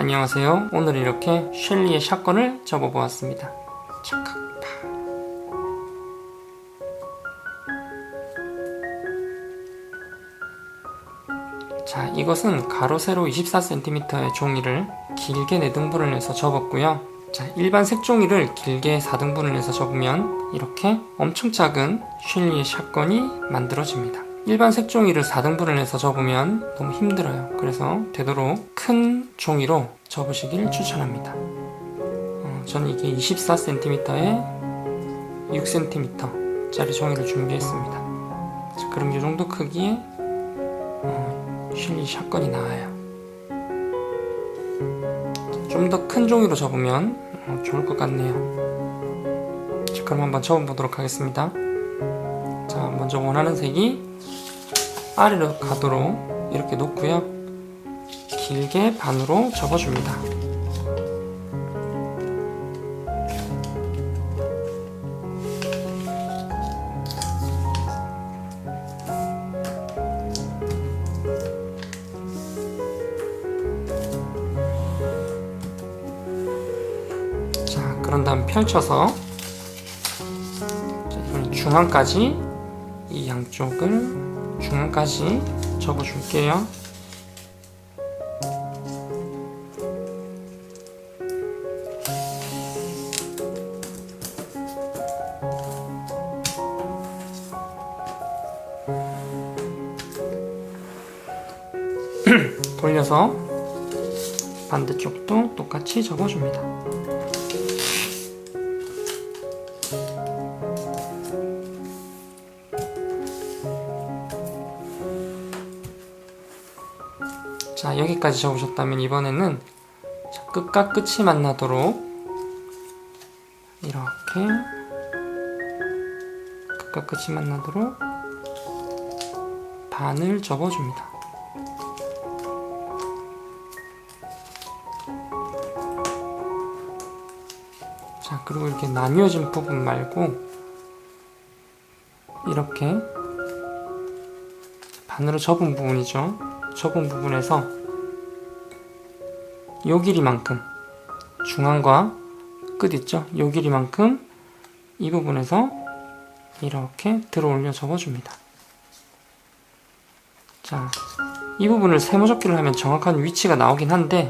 안녕하세요. 오늘 이렇게 셸리의 샷건을 접어보았습니다. 착각. 자, 이것은 가로 세로 24cm의 종이를 길게 4등분을 해서 접었고요. 자, 일반 색종이를 길게 4등분을 해서 접으면 이렇게 엄청 작은 셸리의 샷건이 만들어집니다. 일반 색종이를 4등분을 해서 접으면 너무 힘들어요. 그래서 되도록 큰 종이로 접으시길 추천합니다. 어, 저는 이게 24cm에 6cm 짜리 종이를 준비했습니다. 자, 그럼 이 정도 크기의 어, 셸리 샷건이 나와요. 좀 더 큰 종이로 접으면 어, 좋을 것 같네요. 자, 그럼 한번 접어보도록 하겠습니다. 자, 먼저 원하는 색이 아래로 가도록 이렇게 놓고요. 길게 반으로 접어줍니다. 자, 그런 다음 펼쳐서 중앙까지 이 양쪽을 중앙까지 접어줄게요. 돌려서 반대쪽도 똑같이 접어줍니다. 자 여기까지 접으셨다면 이번에는 자, 끝과 끝이 만나도록 이렇게 끝과 끝이 만나도록 반을 접어줍니다. 자 그리고 이렇게 나뉘어진 부분 말고 이렇게 반으로 접은 부분이죠. 접은 부분에서 요 길이만큼 중앙과 끝 있죠? 요 길이만큼 이 부분에서 이렇게 들어 올려 접어줍니다. 자, 이 부분을 세모접기를 하면 정확한 위치가 나오긴 한데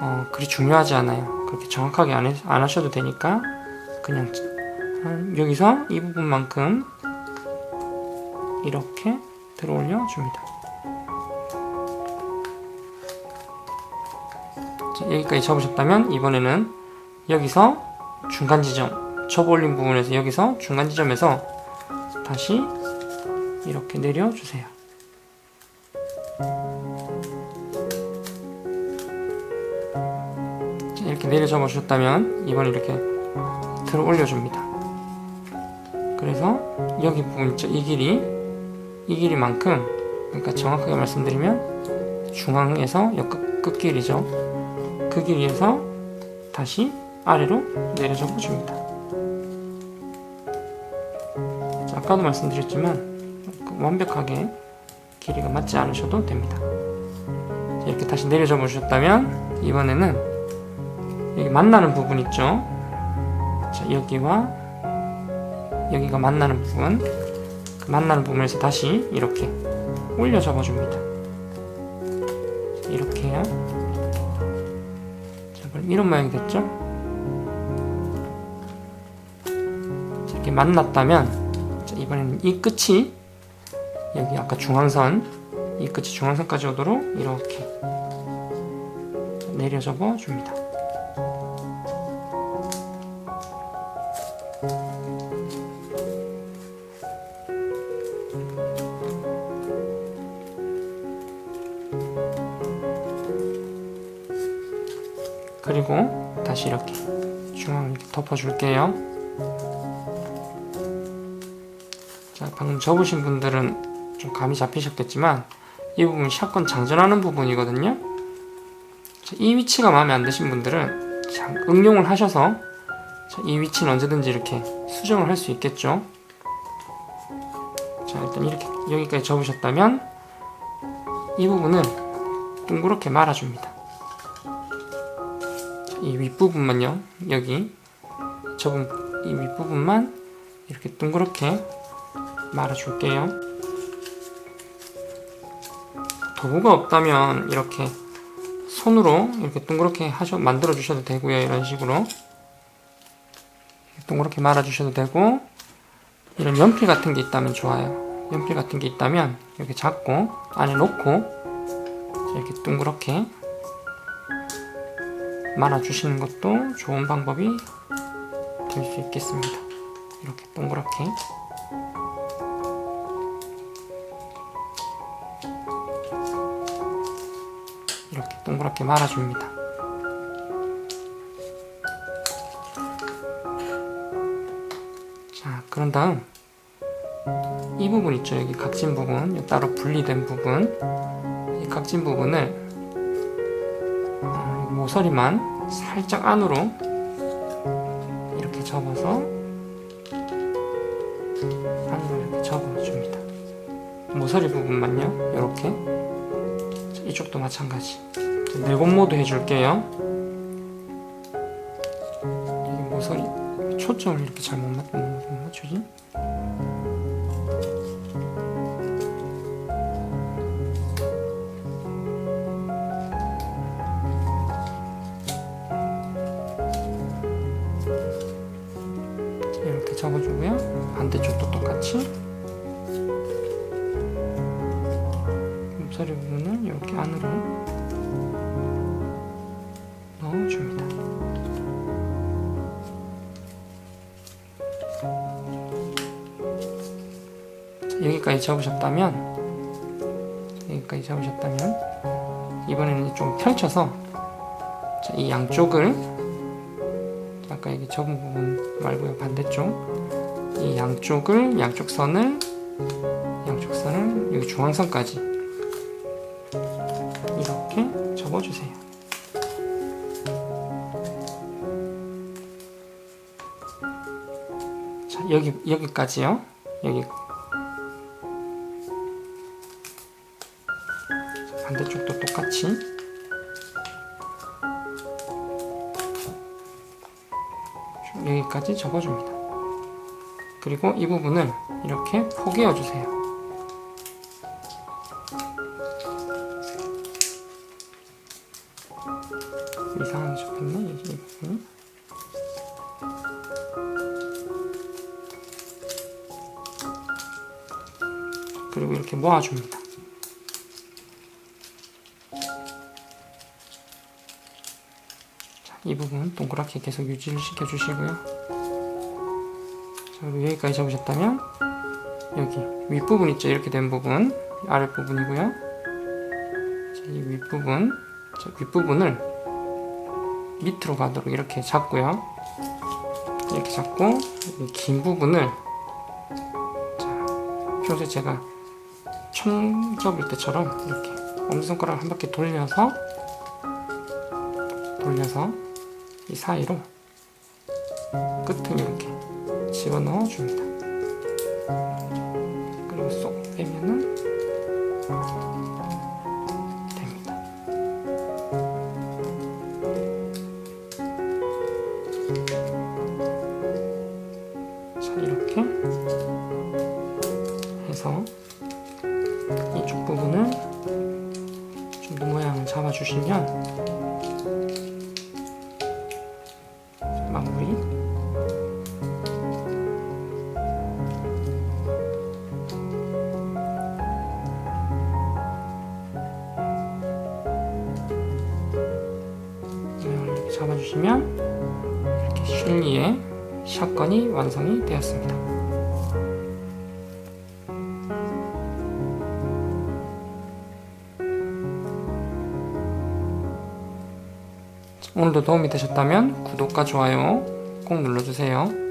어, 그리 중요하지 않아요. 그렇게 정확하게 안, 해- 안 하셔도 되니까 그냥 한- 여기서 이 부분만큼 이렇게 들어 올려 줍니다. 여기까지 접으셨다면 이번에는 여기서 중간 지점 접어 올린 부분에서 여기서 중간 지점에서 다시 이렇게 내려주세요. 자, 이렇게 내려 접어 주셨다면 이번에 이렇게 들어 올려줍니다. 그래서 여기 부분 있죠? 이 길이 이 길이만큼 그러니까 정확하게 말씀드리면 중앙에서 여 끝, 끝길이죠. 그 길이에서 다시 아래로 내려 접어줍니다. 자, 아까도 말씀드렸지만 완벽하게 길이가 맞지 않으셔도 됩니다. 자, 이렇게 다시 내려 접어주셨다면 이번에는 여기 만나는 부분 있죠. 자, 여기와 여기가 만나는 부분 그 만나는 부분에서 다시 이렇게 올려 접어줍니다. 이런 모양이 됐죠? 자, 이렇게 만났다면 자, 이번에는 이 끝이 여기 아까 중앙선 이 끝이 중앙선까지 오도록 이렇게 내려 접어 줍니다. 그리고 다시 이렇게 중앙을 이렇게 덮어줄게요. 자, 방금 접으신 분들은 좀 감이 잡히셨겠지만 이 부분 샷건 장전하는 부분이거든요. 자, 이 위치가 마음에 안 드신 분들은 자, 응용을 하셔서 자, 이 위치는 언제든지 이렇게 수정을 할 수 있겠죠. 자, 일단 이렇게 여기까지 접으셨다면 이 부분은 둥그렇게 말아줍니다. 자, 이 윗부분만요. 여기 접은 이 윗부분만 이렇게 둥그렇게 말아줄게요. 도구가 없다면 이렇게 손으로 이렇게 동그랗게 하셔 만들어 주셔도 되고요. 이런 식으로 동그랗게 말아 주셔도 되고 이런 연필 같은 게 있다면 좋아요. 연필 같은 게 있다면 이렇게 잡고 안에 놓고 이렇게 동그랗게 말아 주시는 것도 좋은 방법이 될 수 있겠습니다. 이렇게 동그랗게 이렇게 동그랗게 말아줍니다. 자, 그런 다음 이 부분 있죠? 여기 각진 부분, 이 따로 분리된 부분, 이 각진 부분을 어, 모서리만 살짝 안으로 이렇게 접어서 안으로 이렇게 접어줍니다. 모서리 부분만요, 이렇게. 이쪽도 마찬가지. 내공 모드 해줄게요. 모서리 초점을 이렇게 잘못 맞추지? 접어주고요. 반대쪽도 똑같이. 목소리 부분은 이렇게 안으로 넣어줍니다. 자, 여기까지 접으셨다면 여기까지 접으셨다면 이번에는 좀 펼쳐서 자, 이 양쪽을 아까 여기 접은 부분 말고요 반대쪽 이 양쪽을 양쪽 선을 양쪽 선을 여기 중앙선까지 이렇게 접어주세요. 자, 여기, 여기까지요. 여기. 여기까지 접어줍니다. 그리고 이 부분을 이렇게 포개어 주세요. 이상하게 접혔네 이 부분이 그리고 이렇게 모아줍니다 이 부분 동그랗게 계속 유지를 시켜주시고요. 자, 여기까지 접으셨다면 여기 윗부분 있죠? 이렇게 된 부분 아랫부분이고요. 자, 이 윗부분 자, 윗부분을 밑으로 가도록 이렇게 잡고요. 이렇게 잡고 이 긴 부분을 자, 평소에 제가 총 접을 때처럼 이렇게 엄지손가락을 한 바퀴 돌려서 돌려서 이 사이로 끝을 이렇게 집어넣어 줍니다. 그리고 쏙 빼면은 됩니다. 자 이렇게 해서 이쪽 부분을 좀더 모양을 잡아주시면 잡아주시면 이렇게 슐리의 샷건이 완성이 되었습니다. 오늘도 도움이 되셨다면 구독과 좋아요 꼭 눌러주세요.